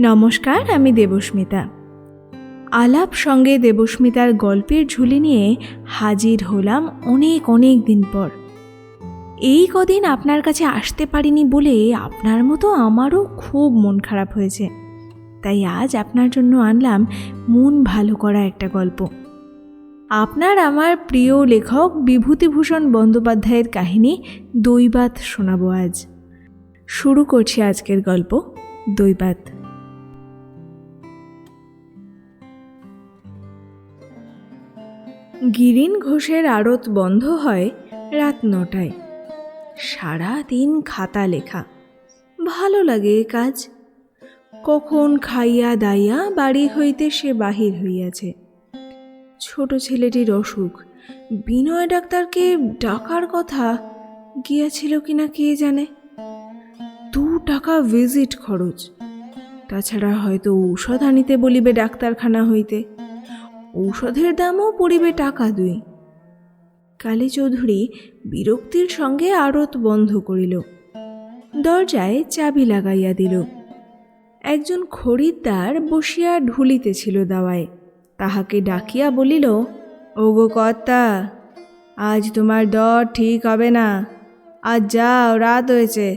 নমস্কার, আমি দেবস্মিতা। আলাপ সঙ্গে দেবস্মিতার গল্পের ঝুলি নিয়ে হাজির হলাম অনেক অনেক দিন পর। এই কদিন আপনার কাছে আসতে পারিনি বলে আপনার মতো আমারও খুব মন খারাপ হয়েছে। তাই আজ আপনার জন্য আনলাম মন ভালো করা একটা গল্প। আপনার আমার প্রিয় লেখক বিভূতিভূষণ বন্দ্যোপাধ্যায়ের কাহিনী দৈবাত শোনাবো আজ। শুরু করছি আজকের গল্প দৈবাত গিরিন ঘোষের আড়ত বন্ধ হয় রাত নটায়। সারা দিন খাতা লেখা। ভালো লাগে এ কাজ। কখন খাইয়া দাইয়া বাড়ি হইতে সে বাহির হইয়াছে। ছোট ছেলেটির অসুখ। বিনয় ডাক্তারকে ডাকার কথা গিয়াছিল কিনা কে জানে? দু টাকা ভিজিট খরচ। তাছাড়া হয়তো ঔষধ আনিতে বলিবে ডাক্তারখানা হইতে। ঔষধের দামও পড়িবে টাকা দুই। কালী চৌধুরী বিরক্তির সঙ্গে আড়ত বন্ধ করিল। দরজায় চাবি লাগাইয়া দিল। একজন খরিদ্দার বসিয়া ঢুলিতেছিল দাওয়ায়। তাহাকে ডাকিয়া বলিল, ওগো কর্তা, আজ তোমার দর ঠিক হবে না। আজ যাও, রাত হয়েছে।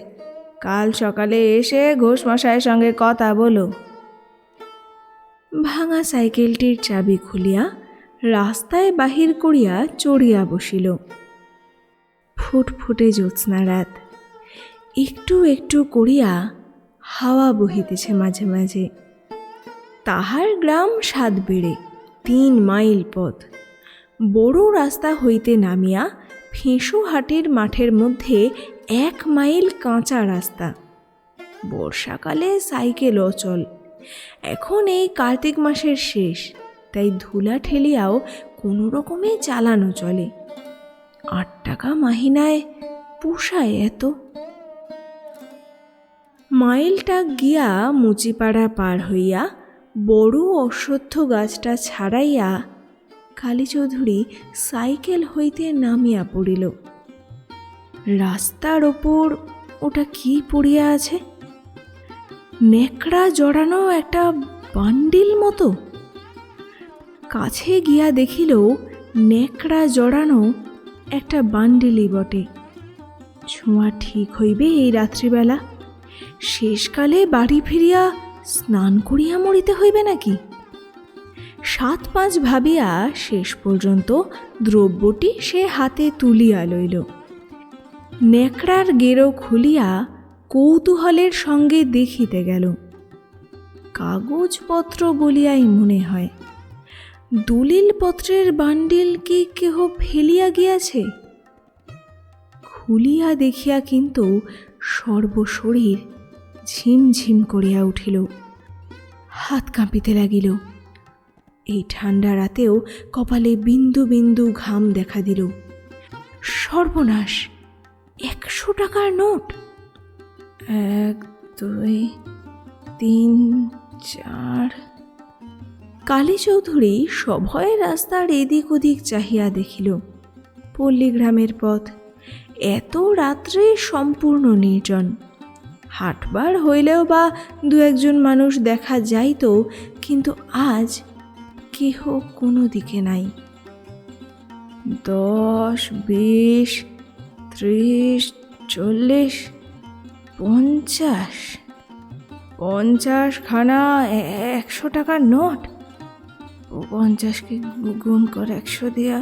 কাল সকালে এসে ঘোষমশাইয়ের সঙ্গে কথা বলো। ভাঙা সাইকেলটির চাবি খুলিয়া রাস্তায় বাহির করিয়া চড়িয়া বসিল। ফুটফুটে জ্যোৎস্না রাত একটু একটু করিয়া হাওয়া বহিতেছে মাঝে মাঝে। তাহার গ্রাম সাত বেড়ে, তিন মাইল পথ। বড় রাস্তা হইতে নামিয়া ফেঁসু হাটের মাঠের মধ্যে এক মাইল কাঁচা রাস্তা। বর্ষাকালে সাইকেল অচল। এখন এই কার্তিক মাসের শেষ, তাই ধুলা ঠেলিয়াও কোনো রকমে চালানো চলে। আট টাকা মাহিনায় পোষায় এত। মাইলটা গিয়া মুচিপাড়া পার হইয়া বড় অশ্বত্থ গাছটা ছাড়াইয়া কালীচৌধুরী সাইকেল হইতে নামিয়া পড়িল। রাস্তার ওপর ওটা কি পড়িয়া আছে? নেকড়া জড়ানো একটা বান্ডিল মতো। কাছে গিয়া দেখিল নেকড়া জড়ানো একটা বান্ডিলই বটে। ছোঁয়া ঠিক হইবে এই রাত্রিবেলা। শেষকালে বাড়ি ফিরিয়া স্নান করিয়া মরিতে হইবে নাকি? সাত পাঁচ ভাবিয়া শেষ পর্যন্ত দ্রব্যটি সে হাতে তুলিয়া লইল। নেকড়ার গেরো খুলিয়া কৌতূহলের সঙ্গে দেখিতে গেল। কাগজপত্র বলিয়াই মনে হয়, দলিলপত্রের বান্ডিল কি কেহ ফেলিয়া গিয়াছে? খুলিয়া দেখিয়া কিন্তু সর্বশরীর ঝিমঝিম করিয়া উঠিল, হাত কাঁপিতে লাগিল। এই ঠান্ডা রাতেও কপালে বিন্দু বিন্দু ঘাম দেখা দিল। সর্বনাশ, একশো টাকার নোট! এক, দুই, তিন, চার। কালী চৌধুরী সভয়ে রাস্তার এদিক ওদিক চাহিয়া দেখিল, পল্লীগ্রামের পথ এত রাত্রে সম্পূর্ণ নির্জন। হাটবার হইলেও বা দু একজন মানুষ দেখা যাইত, কিন্তু আজ কেহ কোনো দিকে নাই। দশ, বিশ, ত্রিশ, চল্লিশ পঞ্চাশ। পঞ্চাশ খানা একশো টাকার নোট। পঞ্চাশকে গুণ কর একশো দেয়া,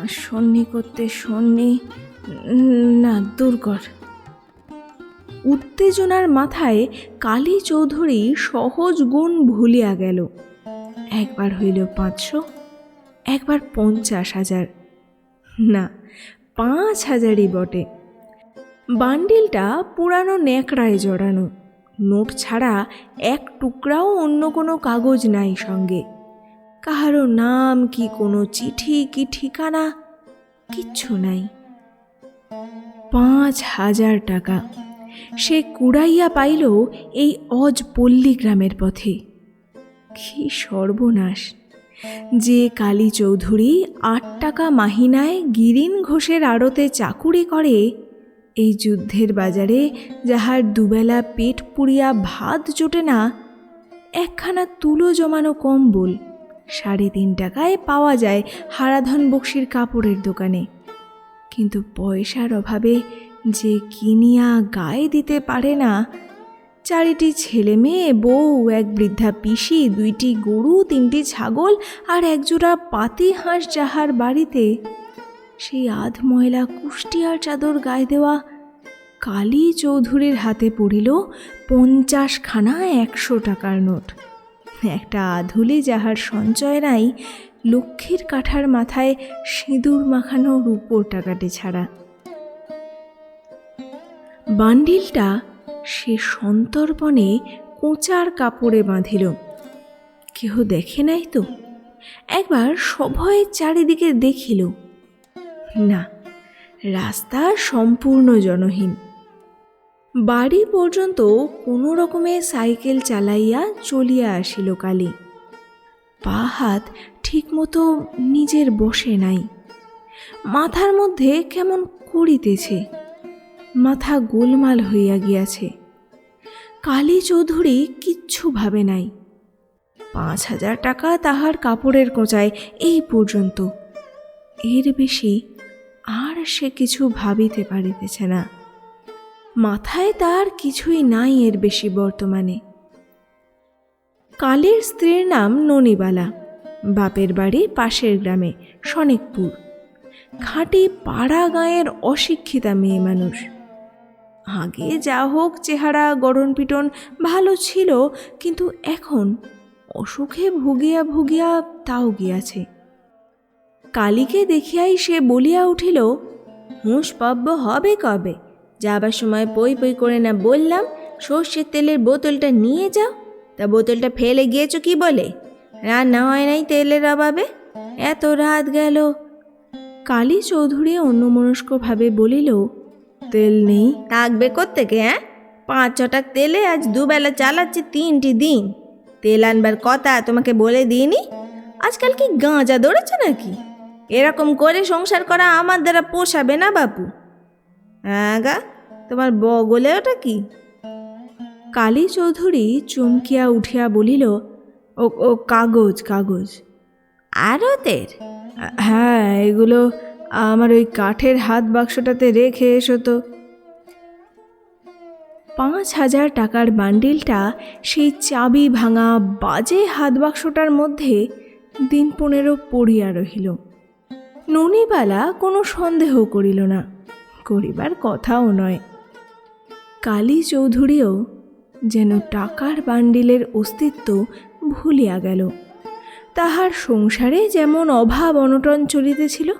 আর সন্নি করতে সন্নি না, দূর কর। উত্তেজনার মাথায় কালী চৌধুরী সহজ গুণ ভুলিয়া গেল। একবার হইল পাঁচশো, একবার পঞ্চাশ হাজার। না, পাঁচ হাজারই বটে। বান্ডিলটা পুরানো ন্যাকড়ায় জড়ানো। নোট ছাড়া এক টুকরাও অন্য কোনো কাগজ নাই সঙ্গে। কাহারও নাম কি কোনো চিঠি কি ঠিকানা কিচ্ছু নাই। পাঁচ হাজার টাকা। সে কুড়াইয়া পাইল এই অজ পল্লী গ্রামের পথে। কি সর্বনাশ। যে কালী চৌধুরী আট টাকা মাহিনায় গিরিন ঘোষের আড়তে চাকুরি করে এই যুদ্ধের বাজারে যাহার দুবেলা পেট পুড়িয়া ভাত জোটে না, একখানা তুলো জমানো কম্বল, সাড়ে তিন টাকায় পাওয়া যায় হারাধন বক্সির কাপড়ের দোকানে। কিন্তু পয়সার অভাবে যে কিনিয়া গায়ে দিতে পারে না, চারিটি ছেলে মেয়ে, বউ, এক বৃদ্ধা পিসি, দুইটি গরু, তিনটি ছাগল আর একজোড়া পাতি হাঁস যাহার বাড়িতে সেই আধ ময়লা কুষ্টিয়ার চাদর গায়ে দেওয়া কালী চৌধুরীর হাতে পড়িল পঞ্চাশখানা একশো টাকার নোট। একটা আধুলি যাহার সঞ্চয় নাই, লক্ষ্মীর কাঠার মাথায় সিঁদুর মাখানো রূপোর টাকাটি ছাড়া। বান্ডিলটা সে সন্তর্পণে কোঁচার কাপড়ে বাঁধিল। কেহ দেখে নাই তো? একবার সভয়ে চারিদিকে দেখিল। না, রাস্তা সম্পূর্ণ জনহীন। বাড়ি পর্যন্ত কোনো রকমে সাইকেল চালাইয়া চলিয়া আসিল কালী। পা হাত ঠিকমতো নিজের বসে নাই। মাথার মধ্যে কেমন করিতেছে মাথা গোলমাল হইয়া গিয়াছে। কালী চৌধুরী কিচ্ছু ভাবে নাই। পাঁচ হাজার টাকা তাহার কাপড়ের কোঁচায় এই পর্যন্ত। এর বেশি সে কিছু ভাবিতে পারিতেছে না। মাথায় তার কিছুই নাই এর বেশি বর্তমানে। কালের স্ত্রীর নাম ননিবালা, বাপের বাড়ি পাশের গ্রামে, সনেকপুর। খাঁটি পাড়া গাঁয়ের অশিক্ষিতা মেয়ে মানুষ। আগে যা হোক চেহারা গড়ন পিটন ভালো ছিল, কিন্তু এখন অসুখে ভুগিয়া ভুগিয়া তাও গিয়াছে। কালীকে দেখিয়াই সে বলিয়া উঠিল হুঁশ পাব্য হবে কবে? যাবার সময় পই পই করে না বললাম, সর্ষের তেলের বোতলটা নিয়ে যাও। তা বোতলটা ফেলে গিয়েছো কি বলে? রান্না হয় নাই তেলের অভাবে? এত রাত গেল। কালী চৌধুরী অন্যমনস্কভাবে বলিল, তেল নেই। থাকবে কোত্থেকে হ্যাঁ পাঁচ ছটাক তেলে আজ দুবেলা চালাচ্ছে তিনটি দিন। তেল আনবার কথা তোমাকে বলে দিইনি? আজকাল কি গাঁজা ধরেছে নাকি? এরকম করে সংসার করা আমার দ্বারা পোষাবে না বাপু। হ্যাঁ গা, তোমার বগলে ওটা কি? কালী চৌধুরী চমকিয়া উঠিয়া বলিল, ও ও কাগজ কাগজ। আরও তের হ্যাঁ এগুলো আমার ওই কাঠের হাত বাক্সটাতে রেখে এসো তো। পাঁচ হাজার টাকার বান্ডিলটা সেই চাবি ভাঙা বাজে হাত বাক্সটার মধ্যে দিন পনেরো পড়িয়া রহিল। ননিবালা কোনো সন্দেহ করিল না, করিবার কথাও নয়। কালী চৌধুরীও যেন টাকার বান্ডিলের অস্তিত্ব ভুলিয়া গেল। তাহার সংসারে যেমন অভাব অনটন চলিতেছিল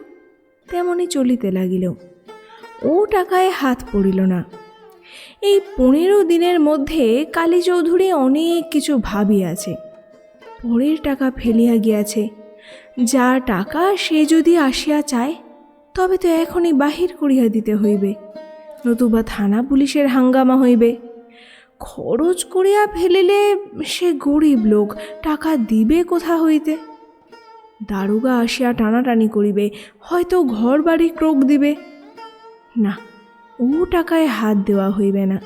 তেমনই চলিতে লাগিল। ও টাকায় হাত পড়িল না। এই পনেরো দিনের মধ্যে কালী চৌধুরী অনেক কিছু ভাবিয়াছে। পরের টাকা ফেলিয়া গিয়াছে। যা টাকা সে যদি আসিয়া চায়, তবে তো এখনই বাহির করিয়া দিতে হইবে, নতুবা থানা পুলিশের হাঙ্গামা হইবে। খরচ করিয়া ফেলিলে সে গরিব লোক, টাকা দিবে কোথা হইতে? দারুগা আসিয়া টানাটানি করিবে, হয়তো ঘর বাড়ি ক্রোক দিবে। না, ও টাকায় হাত দেওয়া হইবে না।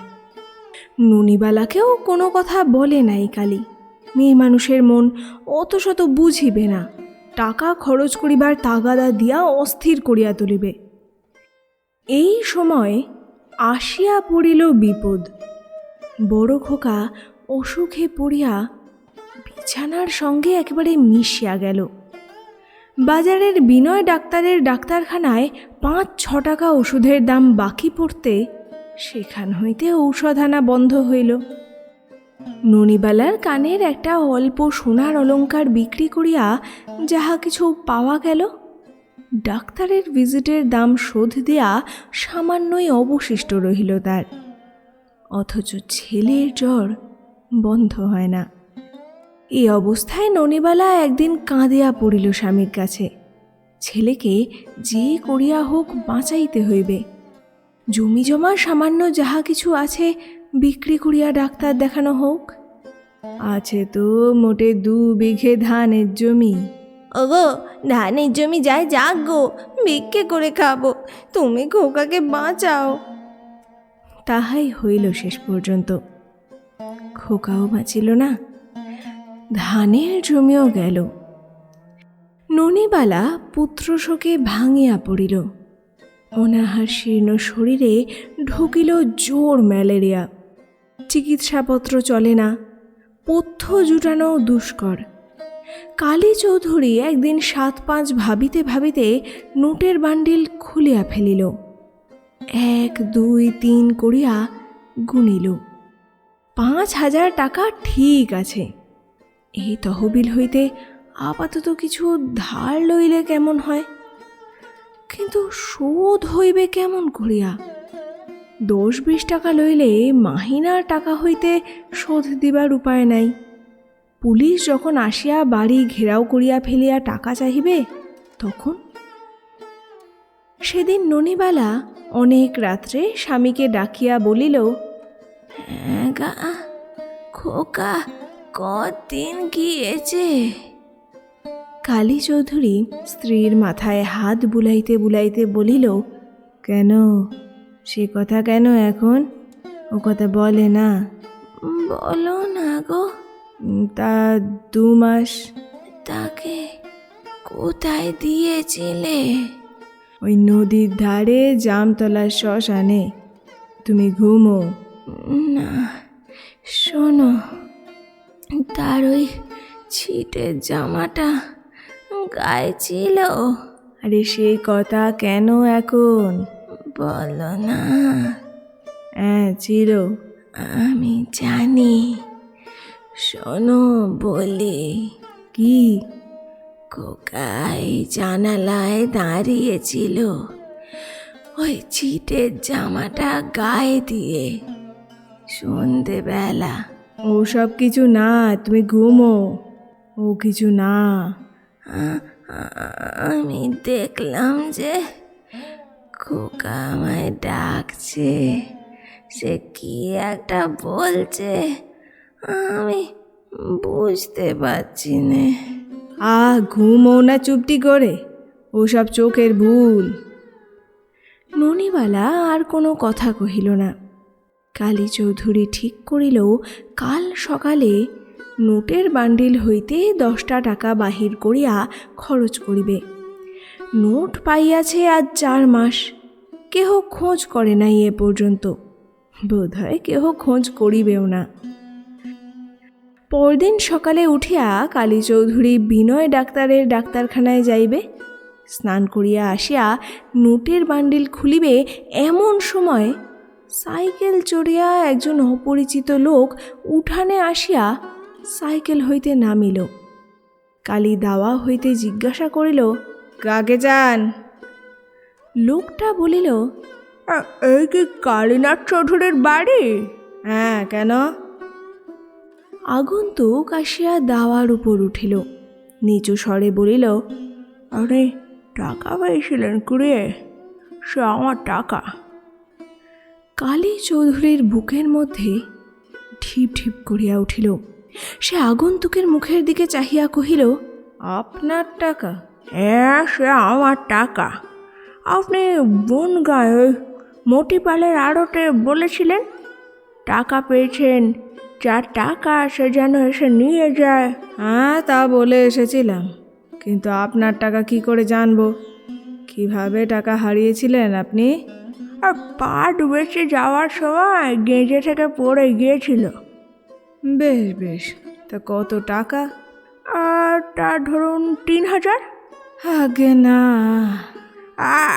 ননিবালাকেও কোনো কথা বলে নাই কালী। মেয়ে মানুষের মন অত শত বুঝিবে না। টাকা খরচ করিবার তাগাদা দিয়া অস্থির করিয়া তুলিবে। এই সময় আসিয়া পড়িল বিপদ। বড় খোকা অসুখে পড়িয়া বিছানার সঙ্গে একেবারে মিশিয়া গেল। বাজারের বিনয় ডাক্তারের ডাক্তারখানায় পাঁচ ছ টাকা ওষুধের দাম বাকি পড়তে সেখান হইতে ঔষধ আনা বন্ধ হইল। ননিবালার কানের একটা অল্প সোনার অলঙ্কার বিক্রি করিয়া যাহা কিছু পাওয়া গেল, ডাক্তারের ভিজিটের দাম শোধ দিয়া সামান্যই অবশিষ্ট রহিল তার। অথচ ছেলের জ্বর বন্ধ হয় না। এই অবস্থায় ননিবালা একদিন কাঁদিয়া পড়িল স্বামীর কাছে। ছেলেকে যে করিয়া হোক বাঁচাইতে হইবে। জমি জমা সামান্য যাহা কিছু আছে বিক্রি করিয়া ডাক্তার দেখানো হোক। আছে তো মোটে দু বিঘে ধানের জমি। ওগো ধানের জমি যায় যাক গো ভিক্ষে করে খাব। তুমি খোকাকে বাঁচাও। তাহাই হইল শেষ পর্যন্ত। খোকাও বাঁচিল না। ধানের জমিও গেল। ননিবালা পুত্রশোকে ভাঙিয়া পড়িল। অনাহার শীর্ণ শরীরে ঢুকিল জোর ম্যালেরিয়া। চিকিৎসাপত্র চলে না। পথ্য জুটানো দুষ্কর। কালী চৌধুরী একদিন সাত পাঁচ ভাবিতে ভাবিতে নোটের বান্ডিল খুলিয়া ফেলিল। এক, দুই, তিন করিয়া গুনিল। পাঁচ হাজার টাকা ঠিক আছে। এই তহবিল হইতে আপাতত কিছু ধার লইলে কেমন হয়? কিন্তু শোধ হইবে কেমন করিয়া? দশ বিশ টাকা লইলে মাহিনার টাকা হইতে শোধ দিবার উপায় নাই। পুলিশ যখন আসিয়া বাড়ি ঘেরাও করিয়া ফেলিয়া টাকা চাহিবে, তখন? সেদিন ননিবালা অনেক রাত্রে স্বামীকে ডাকিয়া বলিল "হ্যাঁ গা, খোকা কদিন গিয়েছে? কালী চৌধুরী স্ত্রীর মাথায় হাত বুলাইতে বুলাইতে বলিল, কেন? সে কথা কেন এখন? ও কথা বলে না। বলো না গো। তা দু মাস। তাকে কোথায় দিয়েছিলে? ওই নদীর ধারে জামতলার শ্মশানে। তুমি ঘুমো। না শোনো। তার ওই ছিটের জামাটা গায়ে ছিল। আরে সেই কথা কেন এখন? বলো না হ্যাঁ ছিল আমি জানি। শোনো বলি। কি? কোকাই জানালায় দাঁড়িয়েছিল। ওই ছিটের জামাটা গায়ে দিয়ে। সন্ধেবেলা। সব কিছু না তুমি ঘুমো। ও কিছু না। আমি দেখলাম যে খোকা আমায় ডাকছে। সে কি একটা বলছে? আমি বুঝতে পারছি না। আ ঘুমো না চুপটি করে। ওসব চোখের ভুল। ননিবালা আর কোনো কথা কহিল না। কালী চৌধুরী ঠিক করিল কাল সকালে নোটের বান্ডিল হইতে দশটা টাকা বাহির করিয়া খরচ করিবে। নোট পাইয়াছে আজ চার মাস। কেহ খোঁজ করে নাই এ পর্যন্ত। বোধহয় কেহ খোঁজ করিবেও না। পরদিন সকালে উঠিয়া কালী চৌধুরী বিনয় ডাক্তারের ডাক্তারখানায় যাইবে। স্নান করিয়া আসিয়া নোটের বান্ডিল খুলিবে এমন সময় সাইকেল চড়িয়া একজন অপরিচিত লোক উঠানে আসিয়া সাইকেল হইতে নামিল। কালী দাওয়া হইতে জিজ্ঞাসা করিল কাকে যান। লোকটা বলিল এই কি কালীনাথ চৌধুরীর বাড়ি? হ্যাঁ কেন? আগন্তুক আসিয়া দাওয়ার উপর উঠিল। নিচু স্বরে বলিল আরে টাকা পাইছিলেন কুড়িয়ে? সে আমার টাকা। কালী চৌধুরীর বুকের মধ্যে ঢিপ ঢিপ করিয়া উঠিল। সে আগন্তুকের মুখের দিকে চাহিয়া কহিল আপনার টাকা? হ্যাঁ সে আমার টাকা। আপনি বনগাঁয় ওই মটিপালের আড়তে বলেছিলেন? টাকা পেয়েছেন যার টাকা সে যেন এসে নিয়ে যায়। হ্যাঁ তা বলে এসেছিলাম। কিন্তু আপনার টাকা কি করে জানব? কীভাবে টাকা হারিয়েছিলেন আপনি? আর পাট বেঁচে যাওয়ার সময় গেঁজে থেকে পড়ে গিয়েছিল। বেশ বেশ। তা কত টাকা? আর তা ধরুন তিন হাজার। আগে না।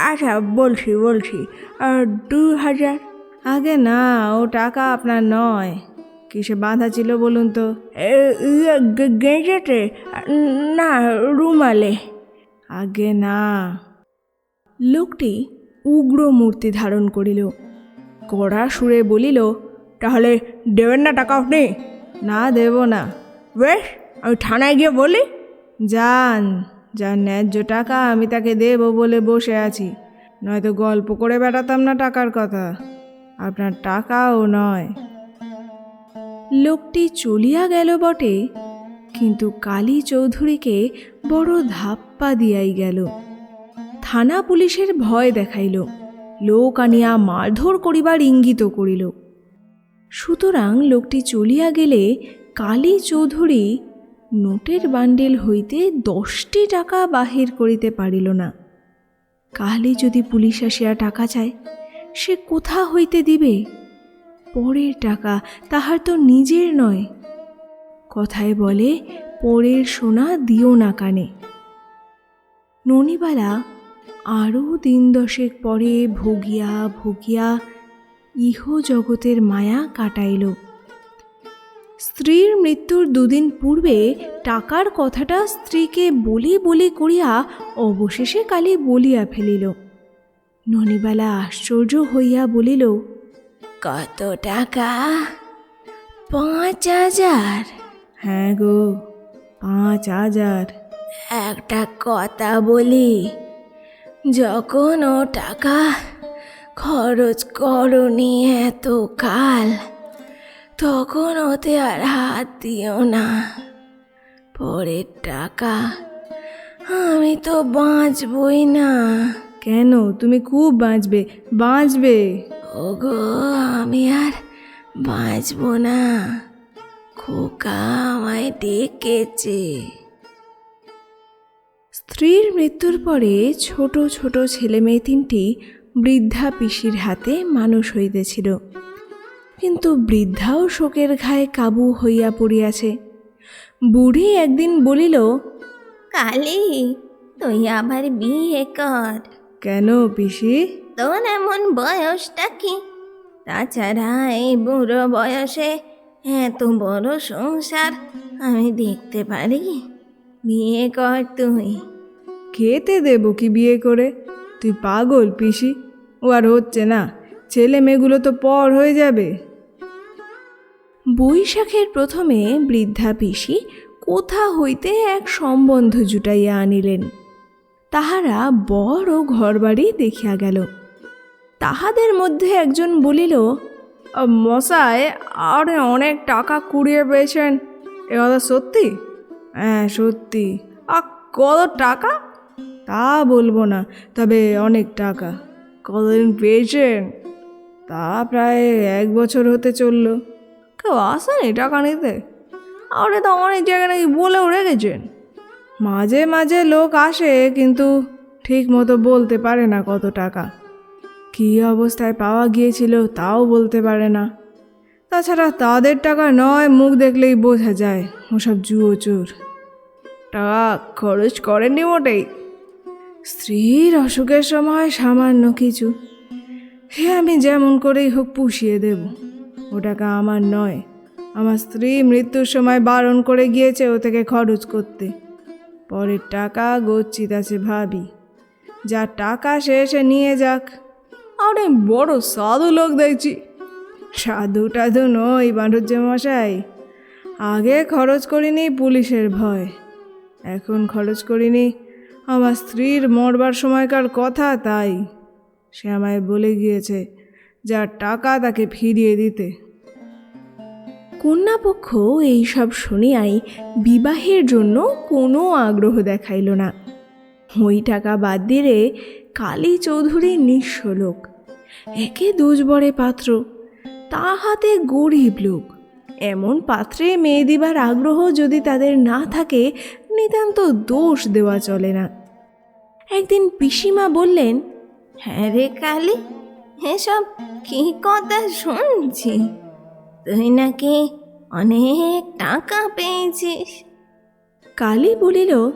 আচ্ছা বলছি বলছি। আর দু হাজার? আগে না ও টাকা আপনার নয়। কিসে বাঁধা ছিল বলুন তো? ইয়ে, গেঁজেতে না রুমালে। আগে না। লোকটি উগ্র মূর্তি ধারণ করিল। কড়া সুরে বলিল তাহলে দেবেন না টাকা আপনি? না দেব না। বেশ আমি থানায় গিয়ে বলি? যান। যার ন্যায্য টাকা আমি তাকে দেব বলে বসে আছি। নয়তো গল্প করে বেড়াতাম না টাকার কথা। আপনার টাকাও নয়। লোকটি চলিয়া গেল বটে, কিন্তু কালী চৌধুরীকে বড় ধাপ্পা দিয়াই গেল। থানা পুলিশের ভয় দেখাইল। লোক আনিয়া মারধর করিবার ইঙ্গিত করিল। সুতরাং লোকটি চলিয়া গেলে কালী চৌধুরী নোটের বান্ডিল হইতে দশটি টাকা বাহির করিতে পারিল না। কালই যদি পুলিশ আসিয়া টাকা চায়, সে কোথা হইতে দিবে? পরের টাকা তাহার তো নিজের নয়। কথায় বলে, পরের সোনা দিও না কানে। ননিবালা আরও দিন দশেক পরে ভুগিয়া ভুগিয়া ইহ জগতের মায়া কাটাইল। স্ত্রীর মৃত্যুর দুদিন পূর্বে টাকার কথাটা স্ত্রীকে বলি বলি করিয়া অবশেষে কালি বলিয়া ফেলিল। ননিবালা আশ্চর্য হইয়া বলিল কত টাকা? পাঁচ হাজার? হ্যাঁ গো পাঁচ হাজার। একটা কথা বলি যখন ও টাকা খরচ করনি এত কাল তখন ওতে আর হাত দিও না। পরের টাকা আমি তো বাঁচবই না। কেন? তুমি খুব বাঁচবে বাঁচবে। ওগো আমি আর বাঁচব না। খোকা আমায় ডেকেছে। স্ত্রীর মৃত্যুর পরে ছোট ছোট ছেলে মেয়ে তিনটি বৃদ্ধা পিসির হাতে মানুষ হইতেছিল। কিন্তু বৃদ্ধাও শোকের ঘায়ে কাবু হইয়া পড়িয়াছে। বুড়ি একদিন বলিল কালি তুই আবার বিয়ে কর। কেন পিসি? তোর এমন বয়সটা কি? তাছাড়া এই বুড়ো বয়সে এত বড় সংসার আমি দেখতে পারি। বিয়ে কর তুই। খেতে দেব কি বিয়ে করে? তুই পাগল পিসি ও আর হচ্ছে না। ছেলে মেয়েগুলো তো পর হয়ে যাবে। বৈশাখের প্রথমে বৃদ্ধা পিসি কোথা হইতে এক সম্বন্ধ জুটাইয়া আনিলেন। তাহারা বড় ঘরবাড়ি দেখিয়া গেল। তাহাদের মধ্যে একজন বলিল, মশাই আরে অনেক টাকা কুড়িয়ে পেয়েছেন। এ কথা সত্যি? হ্যাঁ সত্যি। আ কত টাকা? তা বলব না, তবে অনেক টাকা। কতদিন পেয়েছেন? তা প্রায় এক বছর হতে চলল। কেউ আসেনি টাকা নিতে? আরে তো অনেক জায়গায় নাকি বলেও রেখেছেন মাঝে মাঝে লোক আসে, কিন্তু ঠিক মতো বলতে পারে না কত টাকা। কী অবস্থায় পাওয়া গিয়েছিল তাও বলতে পারে না। তাছাড়া তাদের টাকা নয়, মুখ দেখলেই বোঝা যায় ওসব জুয়ো চোর। টাকা খরচ করেননি মোটেই। স্ত্রীর অসুখের সময় সামান্য কিছু। সে আমি যেমন করেই হোক পুষিয়ে দেব। ও টাকা আমার নয়। আমার স্ত্রী মৃত্যুর সময় বারণ করে গিয়েছে ও থেকে খরচ করতে। পরের টাকা গচ্ছিত আছে ভাবি। যা টাকা সে এসে নিয়ে যাক। আরে বড় সাধু লোক দেখছি। সাধু টাধু নই বাঁধুর্য মশাই আগে খরচ করিনি পুলিশের ভয়। এখন খরচ করিনি আমার স্ত্রীর মরবার সময়কার কথা তাই। সে আমায় বলে গিয়েছে যার টাকা তাকে ফিরিয়ে দিতে। কন্যাপক্ষ এইসব শুনিয়াই বিবাহের জন্য কোনো আগ্রহ দেখাইল না। ওই টাকা বাদ দিলে কালী চৌধুরী নিঃস্ব লোক। একে দুজবরে পাত্র তা হাতে গরিব লোক। এমন পাত্রে মেয়ে দিবার আগ্রহ যদি তাদের না থাকে, নিতান্ত দোষ দেওয়া চলে না। একদিন পিসিমা বললেন হ্যাঁ রে কালি এসব কি কথা শুনছি? তুই নাকি অনেক টাকা পেয়েছিস। কালী বলিল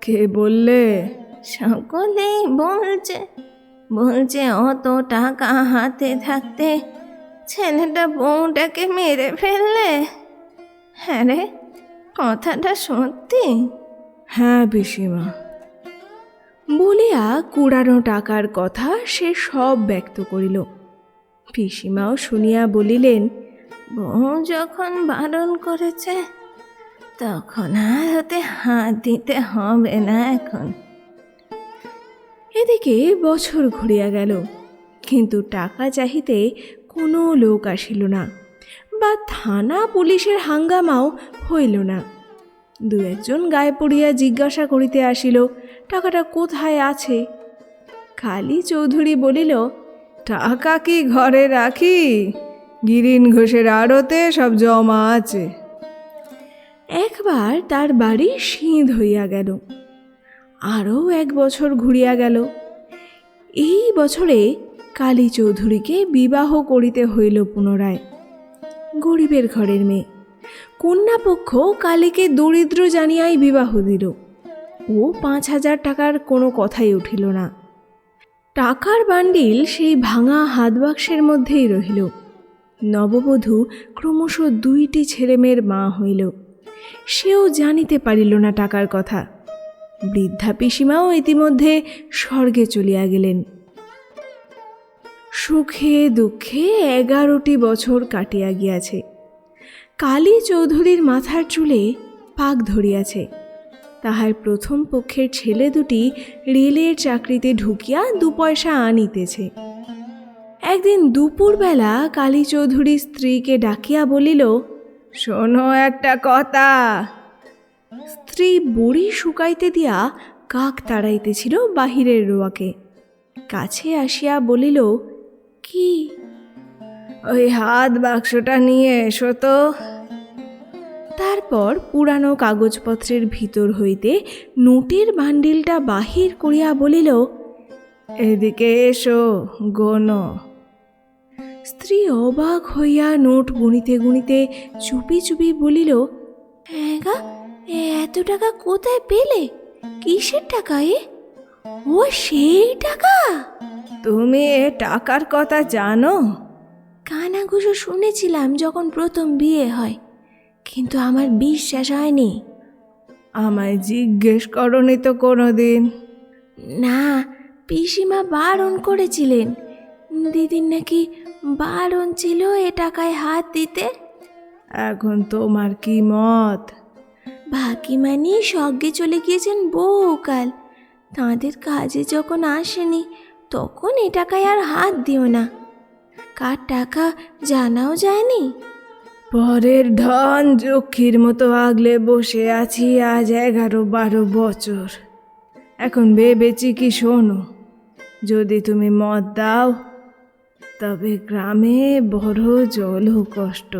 কে বললে? সকলেই বলছে বলছে অত টাকা হাতে থাকতে ছেলেটা বউটাকে মেরে ফেললে। হ্যাঁ রে কথাটা সত্যি? হ্যাঁ পিসিমা। বলিয়া কুড়ানো টাকার কথা সে সব ব্যক্ত করিল। পিসিমাও শুনিয়া বলিলেন, বউ যখন বারণ করেছে, তখন আর ওতে হাত দিতে হবে না এখন। এদিকে বছর ঘুরিয়া গেল, কিন্তু টাকা চাহিতে কোনো লোক আসিল না, বা থানা পুলিশের হাঙ্গামাও হইল না। দু একজন গায়ে পড়িয়া জিজ্ঞাসা করিতে আসিল, টাকাটা কোথায় আছে? কালী চৌধুরী বলিল, টাকা কি ঘরে রাখি? গিরিন ঘোষের আড়তে সব জমা আছে। একবার তার বাড়ি সিঁধ হইয়া গেল। আরও এক বছর ঘুরিয়া গেল। এই বছরে কালী চৌধুরীকে বিবাহ করিতে হইল পুনরায়। গরিবের ঘরের মেয়ে। কন্যাপক্ষ কালীকে দরিদ্র জানিয়াই বিবাহ দিল। ও পাঁচ হাজার টাকার কোনো কথাই উঠিল না। টাকার বান্ডিল সেই ভাঙা হাতবাক্সের মধ্যেই রহিল। নববধূ ক্রমশ দুইটি ছেলেমেয়ের মা হইল। সেও জানিতে পারিল না টাকার কথা। বৃদ্ধা পিসিমাও ইতিমধ্যে স্বর্গে চলিয়া গেলেন। সুখে দুঃখে এগারোটি বছর কাটিয়া গিয়াছে। কালী চৌধুরীর মাথার চুলে পাক ধরিয়াছে। তাহার প্রথম পক্ষের ছেলে দুটি রেলের চাকরিতে ঢুকিয়া দু পয়সা আনিতেছে। একদিন দুপুরবেলা কালী চৌধুরীর স্ত্রীকে ডাকিয়া বলিল, শোনো একটা কথা। স্ত্রী বড়ি শুকাইতে দিয়া কাক তাড়াইতেছিল বাহিরের রোয়াকে। কাছে আসিয়া বলিল, কি? ওই হাত বাক্সটা নিয়ে এসো তো। তারপর পুরানো কাগজপত্রের ভিতর হইতে নোটের বান্ডিলটা বাহির করিয়া বলিল এদিকে এসো গোনো। স্ত্রী অবাক হইয়া নোট গুনিতে গুনিতে চুপি চুপি বলিল হ্যাঁ গা এত টাকা কোথায় পেলে? কিসের টাকা এ? ও সেই টাকা? তুমি এ টাকার কথা জানো? কানাঘুষো শুনেছিলাম যখন প্রথম বিয়ে হয় কিন্তু আমার বিশ্বাস হয়নি। আমায় জিজ্ঞেস করনি তো কোনো দিন না পিসিমা বারণ করেছিলেন। দিদির নাকি বারণ ছিল এ টাকায় হাত দিতে। এখন তোমার কি মত? ভাকিমানি স্বর্গে চলে গিয়েছেন বহুকাল তাঁদের কাজে যখন আসেনি তখন এ টাকায় আর হাত দিও না। কার টাকা জানাও যায়নি? পরের ধন যক্ষীর মতো আগলে বসে আছি আজ এগারো বারো বছর। এখন ভেবেছি কি শোনো, যদি তুমি মদ দাও, তবে গ্রামে বড় জল কষ্ট।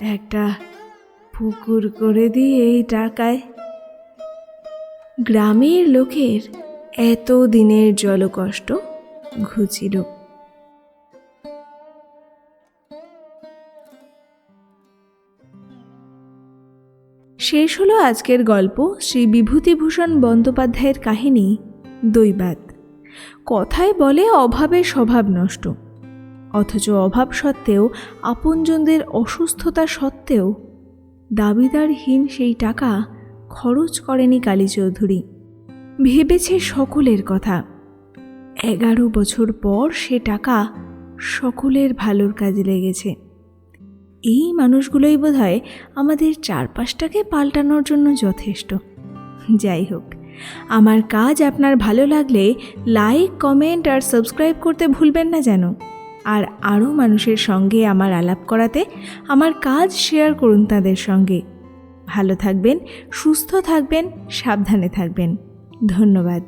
একটা পুকুর করে দিই এই টাকায়। গ্রামের লোকের এত দিনের জলকষ্ট ঘুচিল শেষ হলো আজকের গল্প শ্রী বিভূতিভূষণ বন্দ্যোপাধ্যায়ের কাহিনী দৈবাত কথায় বলে অভাবে স্বভাব নষ্ট। অথচ অভাব সত্ত্বেও আপনজনদের অসুস্থতা সত্ত্বেও দাবিদারহীন সেই টাকা খরচ করেনি কালী চৌধুরী ভেবেছে সকলের কথা। এগারো বছর পর সে টাকা সকলের ভালোর কাজে লেগেছে। এই মানুষগুলোই বোধহয় আমাদের চারপাশটাকে পাল্টানোর জন্য যথেষ্ট। যাই হোক, আমার কাজ আপনার ভালো লাগলে লাইক কমেন্ট আর সাবস্ক্রাইব করতে ভুলবেন না যেন। আর আরও মানুষের সঙ্গে আমার আলাপ করাতে আমার কাজ শেয়ার করুন তাদের সঙ্গে। ভালো থাকবেন, সুস্থ থাকবেন, সাবধানে থাকবেন। ধন্যবাদ।